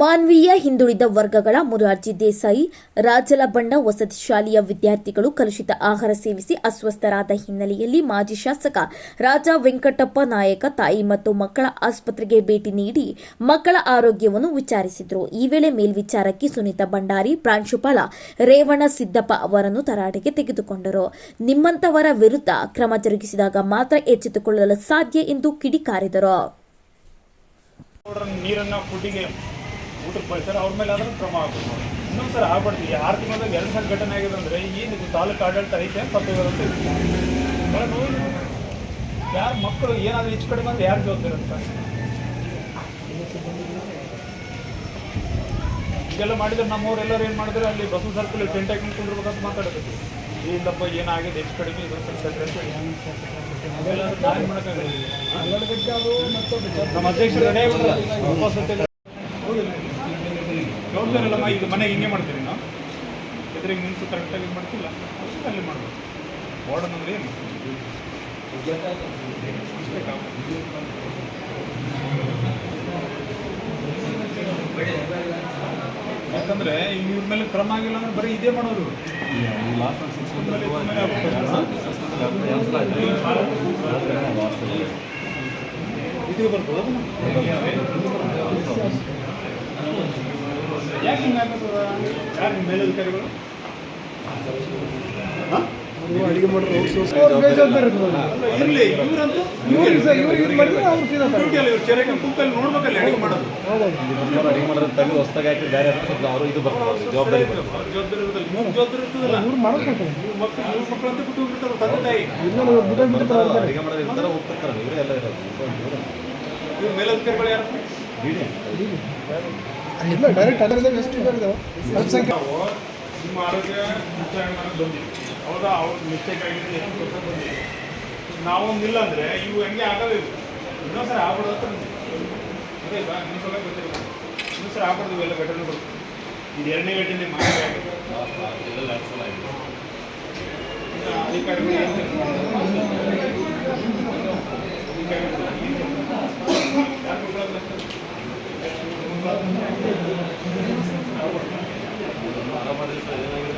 ಮಾನ್ವೀಯ ಹಿಂದುಳಿದ ವರ್ಗಗಳ ಮುರಾರ್ಜಿ ದೇಸಾಯಿ ರಾಜಲಬಂಡ ವಸತಿ ಶಾಲೆಯ ವಿದ್ಯಾರ್ಥಿಗಳು ಕಲುಷಿತ ಆಹಾರ ಸೇವಿಸಿ ಅಸ್ವಸ್ಥರಾದ ಹಿನ್ನೆಲೆಯಲ್ಲಿ ಮಾಜಿ ಶಾಸಕ ರಾಜ ವೆಂಕಟಪ್ಪ ನಾಯಕ ತಾಯಿ ಮತ್ತು ಮಕ್ಕಳ ಆಸ್ಪತ್ರೆಗೆ ಭೇಟಿ ನೀಡಿ ಮಕ್ಕಳ ಆರೋಗ್ಯವನ್ನು ವಿಚಾರಿಸಿದರು. ಈ ವೇಳೆ ಮೇಲ್ವಿಚಾರಕಿ ಸುನೀತಾ ಭಂಡಾರಿ, ಪ್ರಾಂಶುಪಾಲ ರೇವಣ ಸಿದ್ದಪ್ಪ ಅವರನ್ನು ತರಾಟೆಗೆ ತೆಗೆದುಕೊಂಡರು. ನಿಮ್ಮಂತವರ ವಿರುದ್ಧ ಕ್ರಮ ಜರುಗಿಸಿದಾಗ ಮಾತ್ರ ಎಚ್ಚೆತ್ತುಕೊಳ್ಳಲು ಸಾಧ್ಯ ಎಂದು ಕಿಡಿಕಾರಿದರು. ನೀರನ್ನ ಫುಡ್ಡಿಗೆ ಊಟಕ್ಕೆ ಬಳಸ್ತಾರೆ ಅವ್ರ ಮೇಲೆ ಆದ್ರೂ ಕ್ರಮ ಆಗಬೇಕು ಇನ್ನೊಂದು ಸಲ ಆಗ್ಬಾರ್ದು ಈ ಆರು ತಿಂಗಳದಾಗ ಎರಡು ಸಲ ಘಟನೆ ಆಗಿದೆ ಅಂದರೆ ಏನು ಇದು ತಾಲೂಕು ಆಡಳಿತ ಐತೆ ಸತ್ತೋಗೋದಂತ ಭಾಳ ನೋವು ಯಾರು ಮಕ್ಕಳು ಏನಾದರೂ ಹೆಚ್ಚು ಕಡಿಮೆ ಅಂದ್ರೆ ಯಾರು ಜವಾಬ್ದಾರಿ ಅಂತ? ಇದೆಲ್ಲ ಮಾಡಿದ್ರೆ ನಮ್ಮವರೆಲ್ಲರೂ ಏನು ಮಾಡಿದ್ರೆ? ಅಲ್ಲಿ ಬಸ್ ಸರ್ಕಲ್ ಟೆಂಟ್ ಹಾಕಿ ಕುಂದಿರ್ಬೇಕಂತ ಮಾತಾಡಬೇಕು ಇಲ್ಲಪ್ಪ ಏನಾಗಿದೆ? ಹೆಚ್ಚು ಕಡಿಮೆ ಇದು ಅಂತ ಮಾಡಕ್ಕಾಗಲ್ಲ. ನಮ್ಮ ಅಧ್ಯಕ್ಷರು ರೆಡಿ ಮನೆ ಅಲ್ಲಮ್ಮ ಈಗ ಮನೆಗೆ ಹಿಂಗೆ ಮಾಡ್ತೀವಿ ನಾವು? ಎದುರಿಗೆ ನಿಂತು ಕರೆಕ್ಟಾಗಿ ಮಾಡ್ತಿಲ್ಲ? ಅಷ್ಟೇ ಅಲ್ಲಿ ಮಾಡ್ಬೇಕು ವಾರ್ಡನ್ ಅಂದ್ರೆ ಏನು? ಯಾಕಂದ್ರೆ ಇವ್ರ ಮೇಲೆ ಕ್ರಮ ಆಗಿಲ್ಲ ಅಂದ್ರೆ ಬರೀ ಇದೇ ಮಾಡೋರು. ಇದು ಬರ್ತದ ಅಡಿಗೆ ಅಲ್ಲ, ಇರ್ಲಿ ಡ್ಯೂಟಿ ಅಲ್ಲ ಇವ್ರು ಚೆರೆಗೆ ಕುಕ್ಕಲ್ಲಿ ನೋಡ್ಬೇಕಲ್ಲ ಅಡಿಗೆ ಮಾಡೋದು ಅಡಿಗೆ ಮಾಡೋದು ಹೊಸ್ದಾಗಿ ಹಾಕಿ ಬೇರೆ ಸ್ವಲ್ಪ ಅವರು ಇದು ಬರ್ತದೆ ಅವ್ರಿಗೆ ಜವಾಬ್ದಾರಿ ಅವ್ರ ಜವಾಬ್ದಾರಿ ಇವ್ರ ಜವಾಬ್ದಾರಿ ಇರ್ತದಲ್ಲ ಇವ್ರ ಮಕ್ಕಳು ಇವ್ರ ಅಂತ ಬಿಟ್ಟು ಅಡಿಗೆ ಇರ್ತಾರೆ ಇವರೇ ಎಲ್ಲ ಇರೋದು ಇವ್ರು ಇವ್ರ ಮೇಲಧಿಕಾರಿಗಳು ಯಾರು ಬಿಡಿ ಡೈರೆಕ್ಟ್ ಅದರದೇ ಎಷ್ಟು ನಿಮ್ಮ ಆರೋಗ್ಯ ವಿಚಾರಣೆ ಮಾಡಕ್ಕೆ ಬಂದಿವಿ ಹೌದಾ? ಅವ್ರ ಮಿಸ್ಟೇಕ್ ಆಗಿದೆ ಗೊತ್ತ ಬಂದಿದೆ. ನಾವೊಂದಿಲ್ಲ ಅಂದರೆ ಇವು ಹೆಂಗೆ ಆಗಲ್ಲ ಇವು? ಇನ್ನೊಂದ್ಸರಿ ಆಗ್ಬಾರ್ದು ಅಂತ ಅದೇ ಬಾ ಇನ್ನೊಂದ್ಸಲ ಗೊತ್ತಿಲ್ಲ. ಇನ್ನೊಂದ್ಸರಿ ಆಗ್ಬಾರ್ದು ಇವೆಲ್ಲ ಘಟನೆಗಳು. ಇದು ಎರಡನೇ ಘಟನೆ ಮಾಡಿ ಆಗಿದೆ.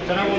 জানাব